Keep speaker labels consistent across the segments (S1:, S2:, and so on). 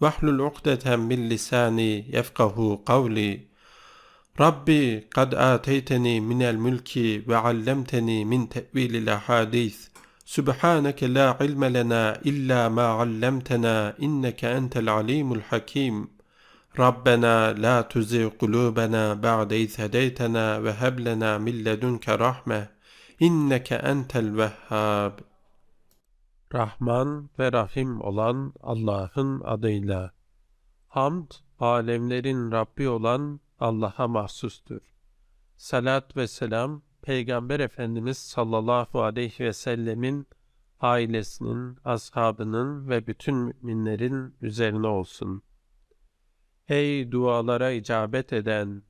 S1: واحلل عقدة من لساني يفقه قولي. ربي قد آتيتني من الملك وعلمتني من تأويل الأحاديث. سبحانك لا علم لنا إلا ما علمتنا إنك أنت العليم الحكيم. ربنا لا تزغ قلوبنا بعد إذ هديتنا وهب لنا من لدنك رحمة إنك أنت الوهاب. Rahman ve Rahim olan Allah'ın adıyla. Hamd, alemlerin Rabbi olan Allah'a mahsustur. Salat ve selam, Peygamber Efendimiz sallallahu aleyhi ve sellemin ailesinin, ashabının ve bütün müminlerin üzerine olsun. Ey dualara icabet eden,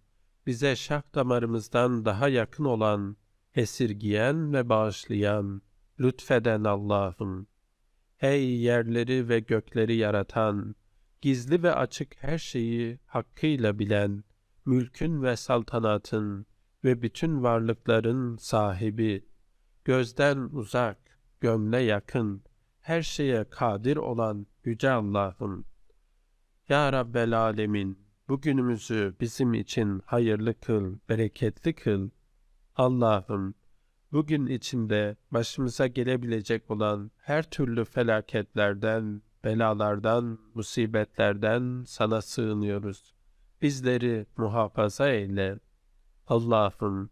S1: bize şah damarımızdan daha yakın olan, esirgiyen ve bağışlayan, lütfeden Allah'ım. Ey yerleri ve gökleri yaratan, gizli ve açık her şeyi hakkıyla bilen, mülkün ve saltanatın ve bütün varlıkların sahibi, gözden uzak, gönle yakın, her şeye kadir olan Yüce Allah'ım. Ya Rabbel Alemin, bugünümüzü bizim için hayırlı kıl, bereketli kıl. Allah'ım, bugün içinde başımıza gelebilecek olan her türlü felaketlerden, belalardan, musibetlerden sana sığınıyoruz. Bizleri muhafaza eyle. Allah'ım,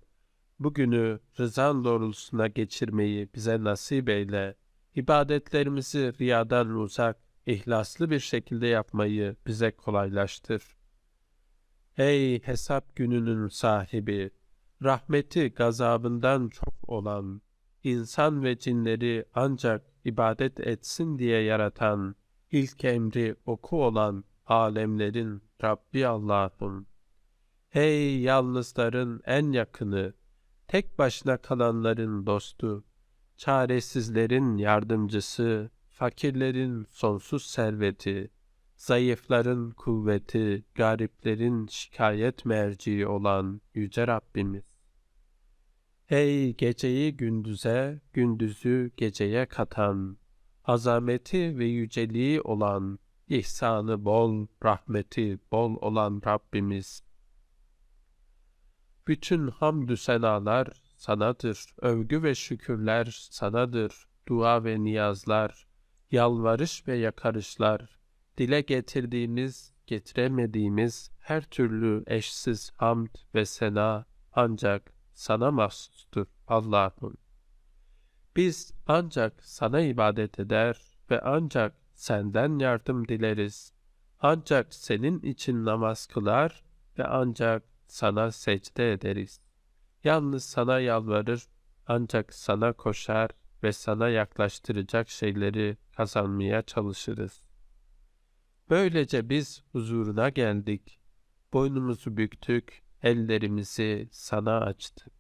S1: bugünü rızan doğrultusuna geçirmeyi bize nasip eyle. İbadetlerimizi riyadan uzak, ihlaslı bir şekilde yapmayı bize kolaylaştır. Ey hesap gününün sahibi, rahmeti gazabından çok olan, insan ve cinleri ancak ibadet etsin diye yaratan, ilk emri oku olan alemlerin Rabbi Allah'ım. Ey yalnızların en yakını, tek başına kalanların dostu, çaresizlerin yardımcısı, fakirlerin sonsuz serveti, zayıfların kuvveti, gariplerin şikayet merciği olan Yüce Rabbimiz. Ey geceyi gündüze, gündüzü geceye katan, azameti ve yüceliği olan, ihsanı bol, rahmeti bol olan Rabbimiz. Bütün hamdü senalar sanadır, övgü ve şükürler sanadır, dua ve niyazlar, yalvarış ve yakarışlar, dile getirdiğimiz, getiremediğimiz her türlü eşsiz hamd ve sena ancak sana mahsustur Allah'ım. Biz ancak sana ibadet eder ve ancak senden yardım dileriz. Ancak senin için namaz kılar ve ancak sana secde ederiz. Yalnız sana yalvarır, ancak sana koşar ve sana yaklaştıracak şeyleri kazanmaya çalışırız. Böylece biz huzuruna geldik. Boynumuzu büktük, ellerimizi sana açtık.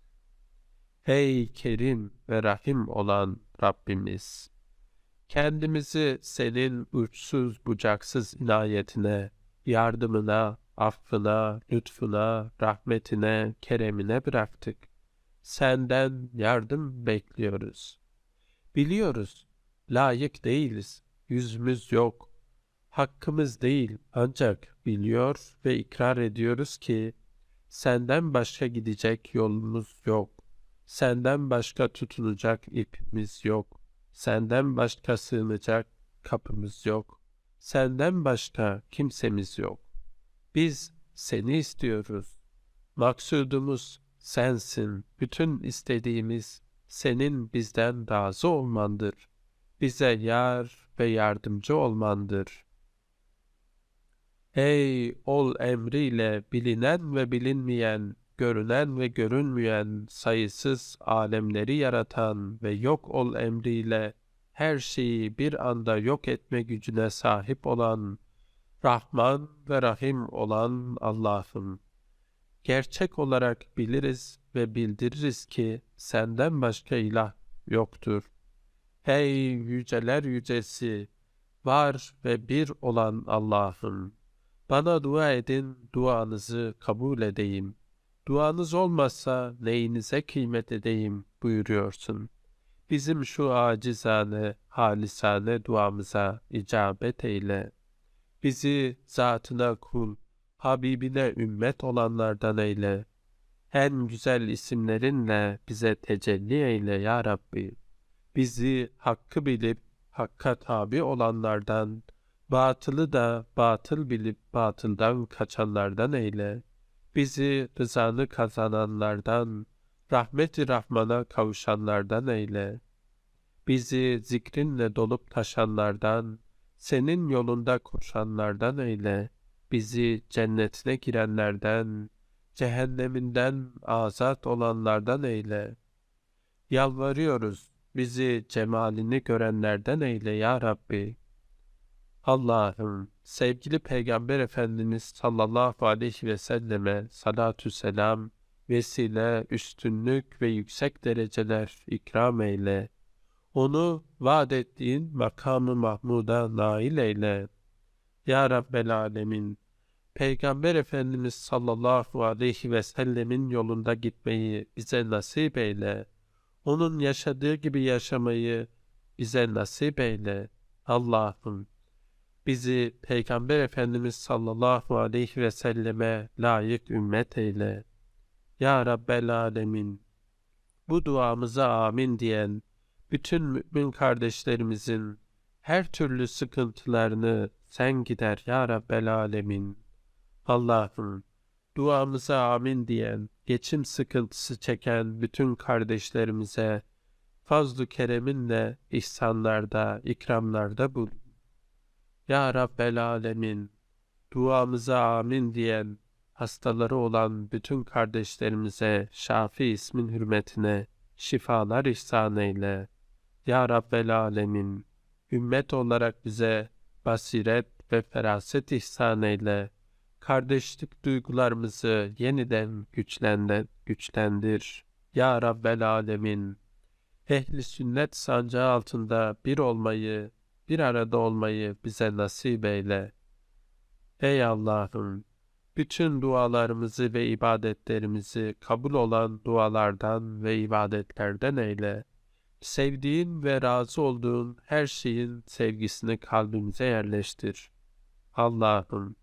S1: Ey Kerim ve Rahim olan Rabbimiz! Kendimizi senin uçsuz bucaksız inayetine, yardımına, affına, lütfuna, rahmetine, keremine bıraktık. Senden yardım bekliyoruz. Biliyoruz, layık değiliz, yüzümüz yok. Hakkımız değil ancak biliyor ve ikrar ediyoruz ki senden başka gidecek yolumuz yok. Senden başka tutunacak ipimiz yok. Senden başka sığınacak kapımız yok. Senden başka kimsemiz yok. Biz seni istiyoruz. Maksudumuz sensin. Bütün istediğimiz senin bizden razı olmandır. Bize yar ve yardımcı olmandır. Ey ol emriyle bilinen ve bilinmeyen, görünen ve görünmeyen sayısız alemleri yaratan ve yok ol emriyle her şeyi bir anda yok etme gücüne sahip olan, Rahman ve Rahim olan Allah'ım. gerçek olarak biliriz ve bildiririz ki senden başka ilah yoktur. Hey yüceler yücesi, var ve bir olan Allah'ım. Bana dua edin, duanızı kabul edeyim. Duanız olmazsa neyinize kıymet edeyim buyuruyorsun. Bizim şu acizane, halisane duamıza icabet eyle. Bizi zatına kul, Habibine ümmet olanlardan eyle. En güzel isimlerinle bize tecelli eyle ya Rabbi. Bizi hakkı bilip hakka tabi olanlardan, batılı da batıl bilip batıldan kaçanlardan eyle. Bizi rızanı kazananlardan, rahmeti rahmana kavuşanlardan eyle. Bizi zikrinle dolup taşanlardan, senin yolunda koşanlardan eyle. Bizi cennetine girenlerden, cehenneminden azat olanlardan eyle. Yalvarıyoruz, bizi cemalini görenlerden eyle ya Rabbi. Allah'ım, sevgili Peygamber Efendimiz sallallahu aleyhi ve selleme salatü selam, vesile, üstünlük ve yüksek dereceler ikram eyle. Onu vaat ettiğin makamı Mahmud'a nail eyle. Ya Rabbel Alemin, Peygamber Efendimiz sallallahu aleyhi ve sellemin yolunda gitmeyi bize nasip eyle. Onun yaşadığı gibi yaşamayı bize nasip eyle. Allah'ım bizi Peygamber Efendimiz sallallahu aleyhi ve selleme layık ümmet eyle. Ya Rabbel Alemin bu duamıza amin diyen bütün mümin kardeşlerimizin her türlü sıkıntılarını sen gider ya Rabbel Alemin. Allah'ım duamıza amin diyen, geçim sıkıntısı çeken bütün kardeşlerimize fazl-ı kereminle ihsanlarda, ikramlarda bul. Ya Rabbel Alemin, duamıza amin diyen, hastaları olan bütün kardeşlerimize Şafi ismin hürmetine şifalar ihsan eyle. Ya Rabbel Alemin, ümmet olarak bize basiret ve feraset ihsan eyle. Kardeşlik duygularımızı yeniden güçlendir, güçlendir. Ya Rabbel Alemin, ehli sünnet sancağı altında bir olmayı, bir arada olmayı bize nasip eyle. Ey Allah'ım, bütün dualarımızı ve ibadetlerimizi kabul olan dualardan ve ibadetlerden eyle. Sevdiğin ve razı olduğun her şeyin sevgisini kalbimize yerleştir. Allah'ım,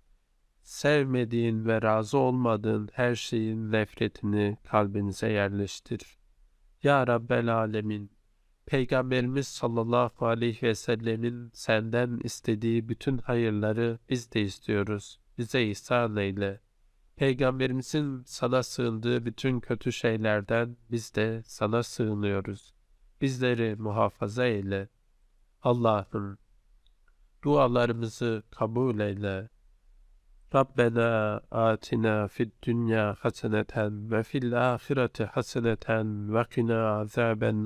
S1: sevmediğin ve razı olmadığın her şeyin nefretini kalbinize yerleştir. Ya Rabbel Alemin, Peygamberimiz sallallahu aleyhi ve sellemin senden istediği bütün hayırları biz de istiyoruz. Bize ihsan eyle. Peygamberimizin sana sığındığı bütün kötü şeylerden biz de sana sığınıyoruz. Bizleri muhafaza eyle. Allah'ım dualarımızı kabul eyle. Rabbena atina fid dünya haseneten ve fil ahireti haseneten ve qina azaben